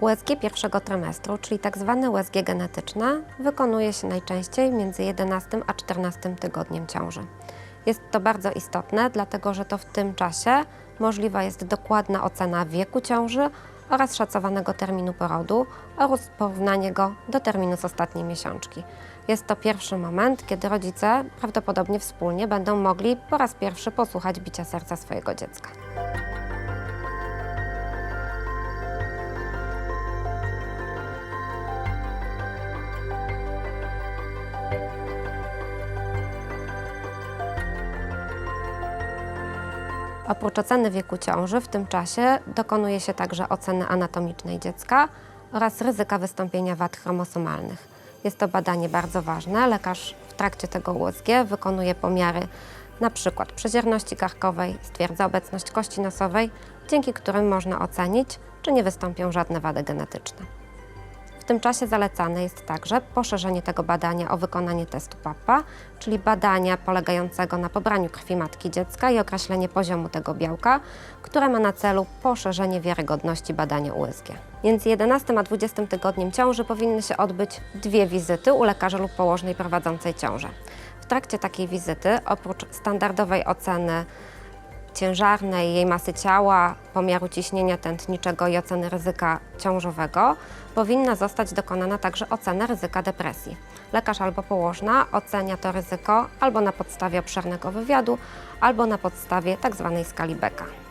USG pierwszego trymestru, czyli tak zwane USG genetyczne, wykonuje się najczęściej między 11 a 14 tygodniem ciąży. Jest to bardzo istotne, dlatego że to w tym czasie możliwa jest dokładna ocena wieku ciąży oraz szacowanego terminu porodu oraz porównanie go do terminu z ostatniej miesiączki. Jest to pierwszy moment, kiedy rodzice prawdopodobnie wspólnie będą mogli po raz pierwszy posłuchać bicia serca swojego dziecka. Oprócz oceny wieku ciąży w tym czasie dokonuje się także oceny anatomicznej dziecka oraz ryzyka wystąpienia wad chromosomalnych. Jest to badanie bardzo ważne. Lekarz w trakcie tego USG wykonuje pomiary przykład przezierności karkowej, stwierdza obecność kości nosowej, dzięki którym można ocenić, czy nie wystąpią żadne wady genetyczne. W tym czasie zalecane jest także poszerzenie tego badania o wykonanie testu PAPA, czyli badania polegającego na pobraniu krwi matki dziecka i określenie poziomu tego białka, które ma na celu poszerzenie wiarygodności badania USG. Między 11 a 20 tygodniem ciąży powinny się odbyć dwie wizyty u lekarza lub położnej prowadzącej ciążę. W trakcie takiej wizyty, oprócz standardowej oceny ciężarnej, jej masy ciała, pomiaru ciśnienia tętniczego i oceny ryzyka ciążowego, powinna zostać dokonana także ocena ryzyka depresji. Lekarz albo położna ocenia to ryzyko albo na podstawie obszernego wywiadu, albo na podstawie tzw. skali Becka.